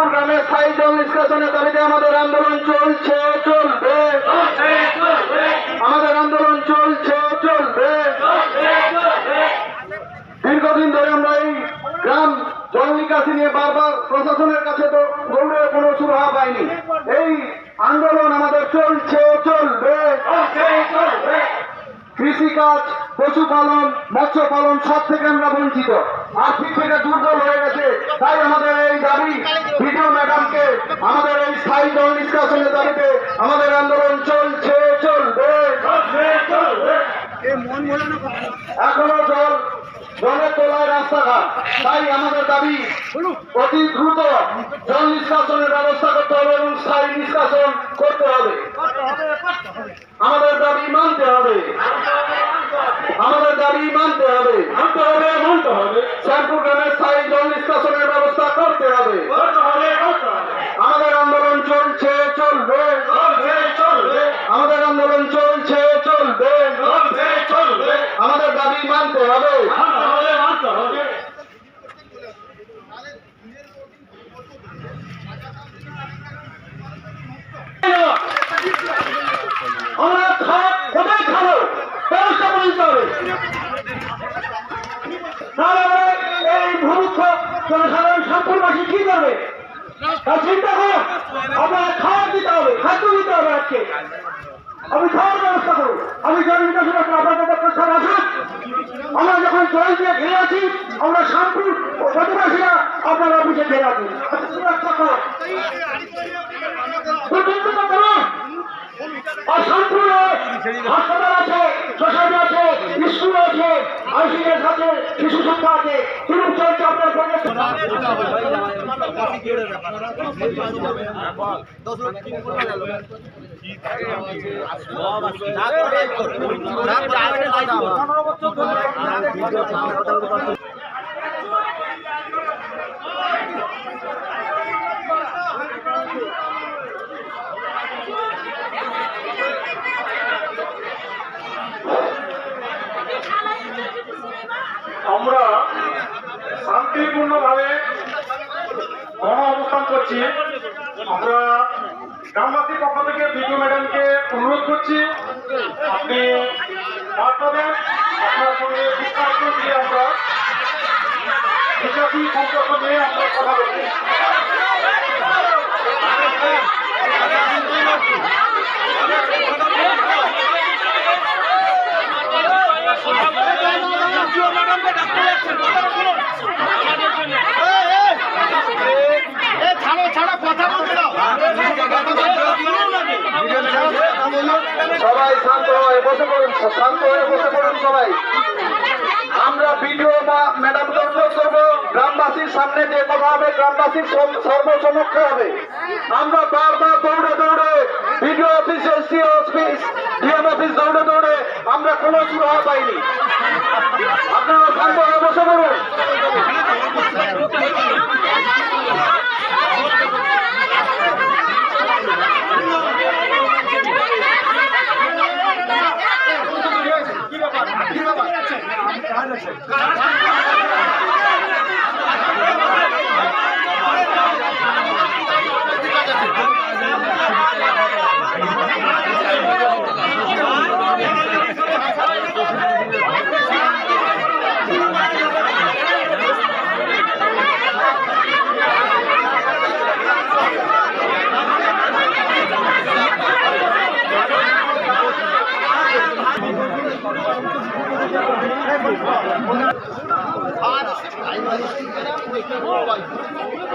শ্যামপুর গ্রামে স্থায়ী জল নিষ্কাশনের দাবিতে আমাদের আন্দোলন চলছে, চলবে। আমাদের আন্দোলন চলছে, চলবে। দীর্ঘদিন ধরে আমরা এই গ্রাম জল নিকাশি নিয়ে বারবার প্রশাসনের কাছে তো দৌড়ে কোনো সুরাহা পাইনি। এই আন্দোলন আমাদের চলছে, চলবে। কৃষিকাজ পশুপালন মৎস্য পালন সব থেকে আমরা বঞ্চিত। আর্থিক থেকে দুর্বল হয়ে গেছে তাই আমাদের এই দাবি ভিডিও ম্যাডামকে আমাদের এই স্থায়ী জল নিষ্কাশনের দাবিতে আমাদের আন্দোলন চলছে চলবে। এখনও জল জলের তোলায় রাস্তাঘাট তাই আমাদের দাবি অতি দ্রুত জল নিষ্কাশনের ব্যবস্থা করতে হবে এবং স্থায়ী নিষ্কাশন করতে হবে। আমাদের দাবি মানতে হবে। আমাদের দাবি মানতে হবে। মানতে হবে মানতে হবে। শ্যামপুর গ্রামে স্থায়ী জল নিষ্কাশনের ব্যবস্থা করতে হবে আমাদের আন্দোলন চলছে চলবে আমাদের আন্দোলন চলছে চলবে আমাদের দাবি মানতে হবে আমরা খাওয়া কোথায় খাব ব্যবস্থা করে দিতে হবে তাহলে আমরা এই জনসাধারণ সম্পূর্ণবাসী কি করবে চিন্তা করো আপনার খাওয়ার দিতে হবে খাদ্য দিতে হবে আজকে আমি খাওয়ার ব্যবস্থা করব আমি জল নিকাশন আপনাদের প্রস্তাব আসুন আমরা যখন জল দিয়ে ঘিরে আছি আমরা শান্তির প্রতিবাসীরা আপনার অফিসে ঘিরে আছি অসম্পূর্ণ হাসপাতাল আছে সোসাইটি আছে, স্কুল আছে আইসিএস আছে, শিশু শিক্ষা আছে। তুলুক চলছে আপনার সঙ্গে আমরা শান্তিপূর্ণভাবে গণ অবস্থান করছি আমরা গ্রামবাসীর পক্ষ থেকে বিজু ম্যাডামকে অনুরোধ করছি আপনি বার্তা দেন আপনার সঙ্গে বিস্তারিত দিয়ে আমরা বিকাশী সম্পর্ক নিয়ে আমরা কথা বলছি সবাই শান্ত হয়ে বসে পড়ুন, শান্ত হয়ে বসে পড়ুন সবাই। আমরা ভিডিও বা ম্যাডামকে অনুরোধ করব, গ্রামবাসীর সামনে যে কথা হবে, গ্রামবাসীর সম- সর্বসমক্ষে হবে। আমরা বারবার দৌড়ে দৌড়ে BDO office SC office DM office দৌড়ে দৌড়ে আমরা কোনো সুরাহা পাইনি। আপনারা শান্ত হয়ে বসে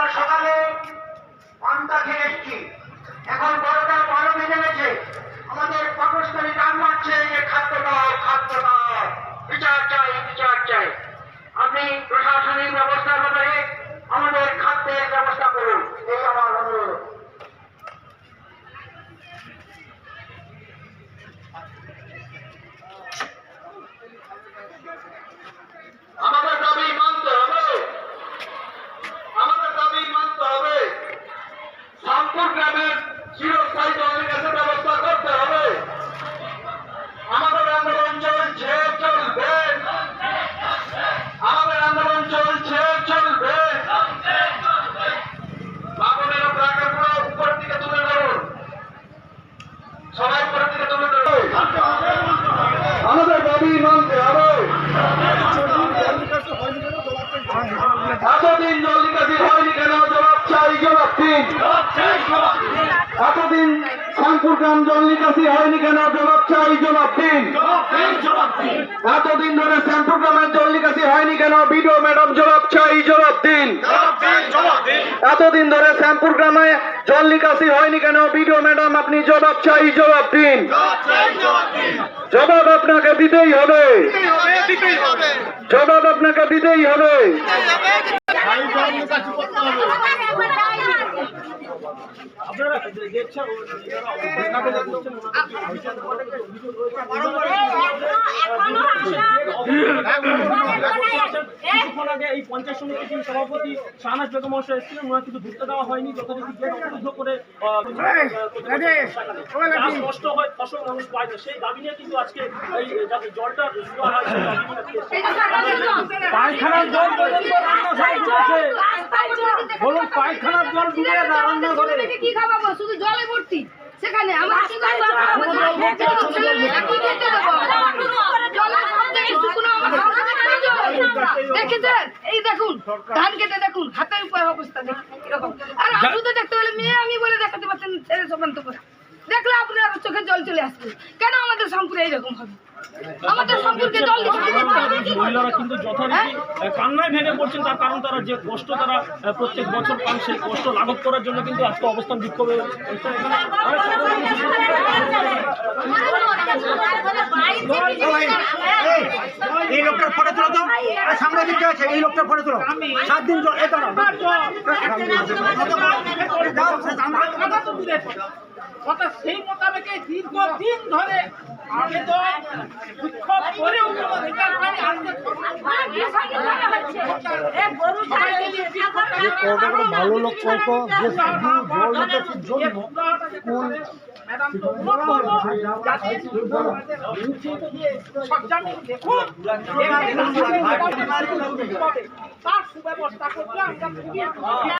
আমরা সকালে পান্তা খেয়ে এসছি। এখন বড়টা ভালো মেনে গেছে আমাদের পাকস্থলী নাম মারছে যে খাদ্য দাও খাদ্য দাও। বিচার চাই বিচার চাই। আপনি প্রশাসনিক ব্যবস্থার ব্যাপারে আমাদের খাদ্যের ব্যবস্থা করুন। জবাব দিন এতদিন শ্যামপুর গ্রাম জল নিকাশি হয়নি কেন? জবাব চাই, জবাব দিন। এতদিন ধরে শ্যামপুর গ্রামের জল নিকাশি হয়নি কেন? বিডিও ম্যাডাম, জবাব চাই, জবাব দিন। এতদিন ধরে শ্যামপুর গ্রামে জল নিকাশি হয়নি কেন? বিডিও ম্যাডাম, আপনি জবাব চাই, জবাব দিন। জবাব আপনাকে দিতেই হবে। জবাব আপনাকে দিতেই হবে। এই পঞ্চায়েত সমিতির যিনি সভাপতি শাহনাজ বেগম মহাশয় এসেছিলেন ওনার কিন্তু ঢুকতে দেওয়া হয়নি যথারীতি গেট অবরুদ্ধ করে নষ্ট হয় ফসল মানুষ পায় না। সেই দাবি নিয়ে কিন্তু আজকে এই যাতে জলটা হয় সেই দাবি। পায়খানার জল পর্যন্ত বলুন পায়খানার জল ডুবে কি খাওয়াবো? শুধু জলে ভর্তি। সেখানে আমার এই দেখুন ধান কেটে দেখুন হাতের উপর অবস্থা দেখুন এরকম আর আলুতে দেখতে হলে মেয়ে আমি বলে দেখাতে সমান্ত করে দেখলে আপনার চোখে জল চলে আসবে। কেন আমাদের সম্পূর্ণ এইরকম হবে? আমাদের সম্পর্কে জল মহিলারা কিন্তু যথারীতি কান্নায় ভেঙে পড়ছেন তার কারণ তারা যে কষ্ট তারা প্রত্যেক বছর পান সেই কষ্ট লাঘব করার জন্য কিন্তু আজকে অবস্থান বিক্ষোভে এই লোকটার ফটো তুলো তো সামনে দিকে আছে এই লোকটার ফটো তুলো সাত দিন জল এটা কথা সেই মোতাবেকে দীর্ঘদিন ধরে আবেদন বিক্ষোভ করেও অধিকার পায়নি আজকে ভালো লোক যে শুধু জন্য তার সুব্যবস্থা করতে আমরা খুবই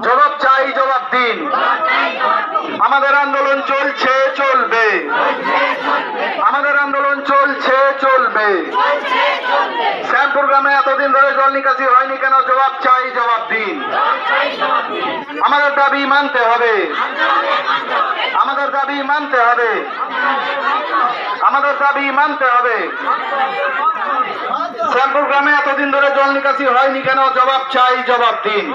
জবাব চাই জবাব দিন। আমাদের আন্দোলন চলছে চলবে। আমাদের আন্দোলন চলছে চলবে। শ্যামপুর গ্রামে এতদিন ধরে জল নিকাশি হয়নি কেন? জবাব চাই জবাব দিন। আমাদের দাবি মানতে হবে। আমাদের দাবি মানতে হবে। আমাদের দাবি মানতে হবে। শ্যামপুর গ্রামে এতদিন ধরে জল নিকাশি হয়নি কেন? জবাব চাই জবাব দিন।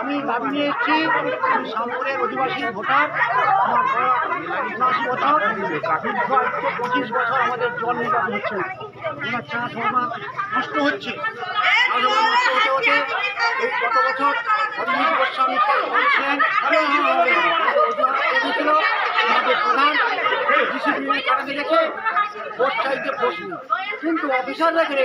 আমি দাবি নিয়ে এসেছি আমি অধিবাসী ভোটার আমার অধিবাসী ভোটার পঁচিশ বছর আমাদের জল নির্বাচন হচ্ছে আমার চাষ আবাদ নষ্ট হচ্ছে হতে গত বছর আমাদের প্রশ্ন কিন্তু অফিসাররা গেলে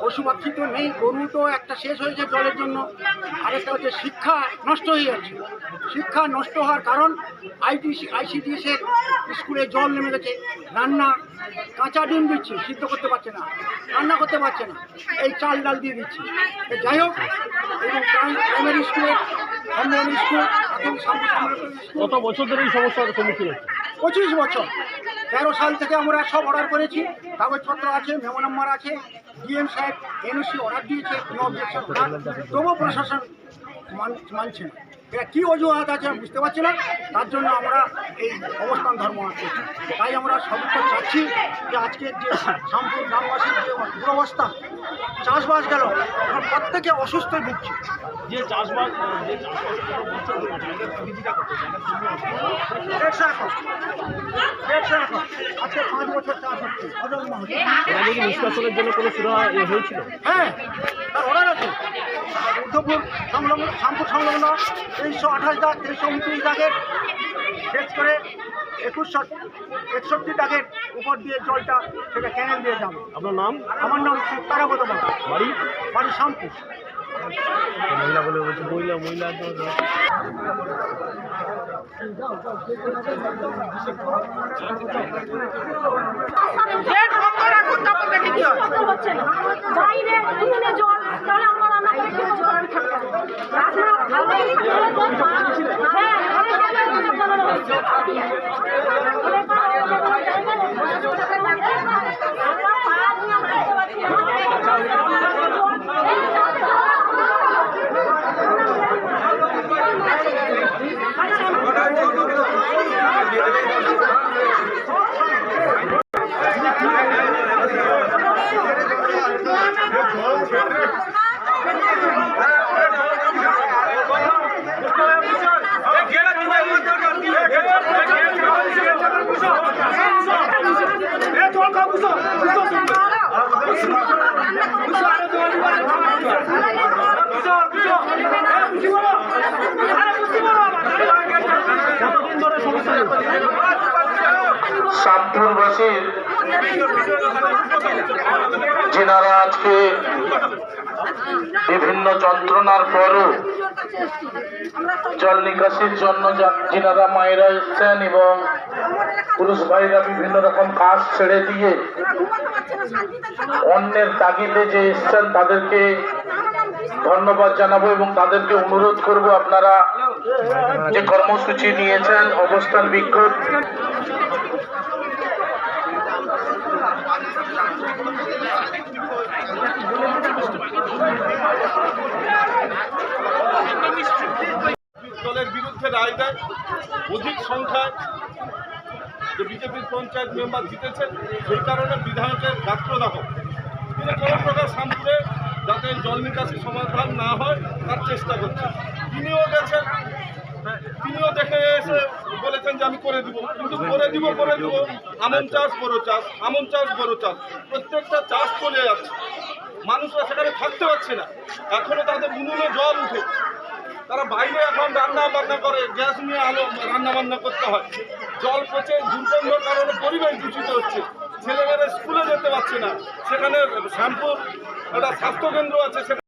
পশু তো নেই, গরু তো একটা শেষ হয়েছে জলের জন্য। আরেকটা হচ্ছে শিক্ষা নষ্ট হয়ে যাচ্ছে। শিক্ষা নষ্ট হওয়ার কারণ আইটিসি আইসিডিএস এর স্কুলে জল নেমে গেছে। রান্না কাঁচা ডিম দিচ্ছি, সিদ্ধ করতে পারছে না। রান্না করতে পারছে না। এই চাল ডাল দিয়ে দিচ্ছি। যাই হোক প্রাইমারি স্কুলে সম্মেলন স্কুল এখন কত বছর ধরে এই সমস্যার সম্মুখীন হচ্ছে পঁচিশ বছর। তেরো সাল থেকে আমরা সব অর্ডার করেছি। কাগজপত্র আছে মেমো নাম্বার আছে। ডিএম সাহেব এনওসি অর্ডার দিয়েছে, কোনো অবজেকশন তবুও প্রশাসন মান- মানছে না। এটা কী অজুহাত আছে আমি বুঝতে পারছি না। তার জন্য আমরা এই অবস্থান ধর্ম করছি তাই আমরা সবটা চাচ্ছি যে আজকের যে শামপুর গ্রামবাসীর যে দুরবস্থা চাষবাস গেল এখন প্রত্যেকে অসুস্থ ভুগছে। যে চাষবাস দেড়শো একর দেড়শো একর আজকে পাঁচ বছর চাষ হচ্ছে অজন্মা হচ্ছে। নিষ্কাশনের জন্য কোনো সুরা হয়েছিল? হ্যাঁ তার অর্ডার আছে। উদ্ধবপুর সংলগ্ন শামপুর সংলগ্ন তেইশশো আঠাশ দাগ তেইশশো উনত্রিশ দাগের শেষ করে একুশশো একষট্টি দাগের উপর দিয়ে জলটা সেটা ক্যানেল দিয়ে যাবে। আপনার নাম? আমার নাম বাবা বাড়ি? বাড়ি শামপুর। মহিলা বলে বলছে মহিলা মহিলা বাইরে জল হ্যাঁ অনেক জায়গায় অনেক জায়গায় হচ্ছে। অনেক আমরা পা দিয়ে আমরা করতে কতদিন যেনারা আজকে বিভিন্ন যন্ত্রণার পরও জল নিকাশির জন্য যেনারা মায়েরা এসছেন এবং পুরুষ ভাইরা বিভিন্ন রকম কাজ ছেড়ে দিয়ে অন্যের তাগিদে যে এসছেন তাদেরকে ধন্যবাদ জানাব এবং তাদেরকে অনুরোধ করব আপনারা যে কর্মসূচি নিয়েছেন, অবস্থান বিক্ষোভ। দলের বিরুদ্ধে রায় দেয়, অধিক সংখ্যায় যে বিজেপির পঞ্চায়েত মেম্বার জিতেছেন, সেই কারণে বিধায়কের গাত্রদাহ। তিনি কোনো প্রকার শান্তিতে যাতে জল নিকাশি সমাধান না হয়, তার চেষ্টা করছেন। তিনিও গেছেন তিনিও দেখে এসে বলেছেন যে আমি করে দিব। কিন্তু করে দিব করে দিব, আমন চাষ, বড় চাষ, আমন চাষ, বড় চাষ। প্রত্যেকটা চাষ চলে যাচ্ছে। মানুষরা সেখানে থাকতে পারছে না। এখনও তাদের উনুনে জল উঠে। তারা বাইরে এখন রান্না বান্না করে, গ্যাস নিয়ে আলো রান্না বান্না করতে হয়। জল পচে দুর্গন্ধর কারণে পরিবেশ দূষিত হচ্ছে। ছেলেমেয়েরা স্কুলে যেতে পারছে না। সেখানে শ্যামপুর একটা স্বাস্থ্যকেন্দ্র আছে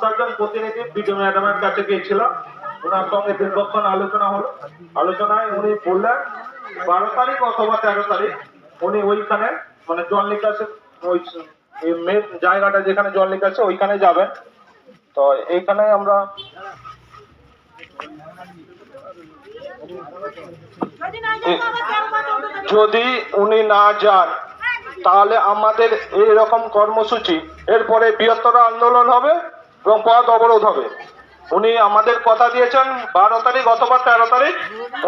সার্জন প্রতিনিধি বিজয় ম্যাডামের কাছে গিয়েছিলাম। ওনার সঙ্গে দীর্ঘক্ষণ আলোচনা হলো। আলোচনায় উনি বললেন, বারো তারিখ অথবা তেরো তারিখ উনি ওইখানে মানে জল নিকাশের ওই জায়গাটা যেখানে জল নিকাশে ওইখানে যাবেন। তো এইখানে আমরা যদি উনি না যান, তাহলে আমাদের এইরকম কর্মসূচি, এরপরে বৃহত্তর আন্দোলন হবে এবং পথ অবরোধ হবে। উনি আমাদের কথা দিয়েছেন বারো তারিখ অথবা তেরো তারিখ,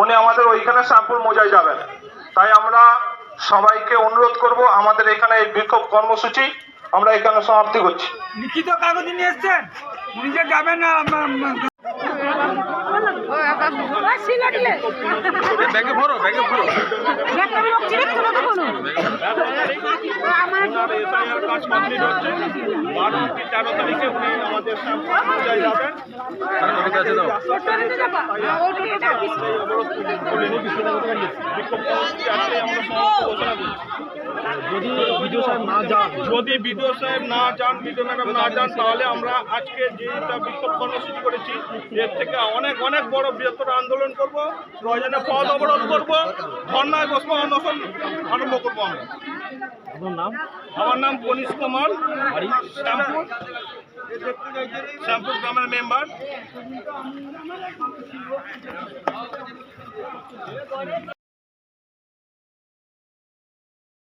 উনি আমাদের ওইখানে শ্যামপুর মোজায় যাবেন। তাই আমরা সবাইকে অনুরোধ করব, আমাদের এখানে এই বিক্ষোভ কর্মসূচি আমরা এখানে সমাপ্তি করছি। লিখিত কাগজ নিয়ে এসছেন? নিজে যাবেন না ব্যাগে ভরো ব্যাগে ভরো। যদি বিডিও সাহেব না যান। যদি বিডিও সাহেব না যান বিডিও ম্যাডাম না যান তাহলে আমরা আজকে যেটা বিক্ষোভ কর্মসূচি করেছি এর থেকে অনেক অনেক বড় বৃহত্তর আন্দোলন করব প্রয়োজনে পদ অবরোধ করব ধর্নায় বসবো অনশন আরম্ভ করব আমরা। আপনার নাম? আমার নাম কনিশ কুমার। শ্যামপুর। শ্যামপুর গ্রামের মেম্বার।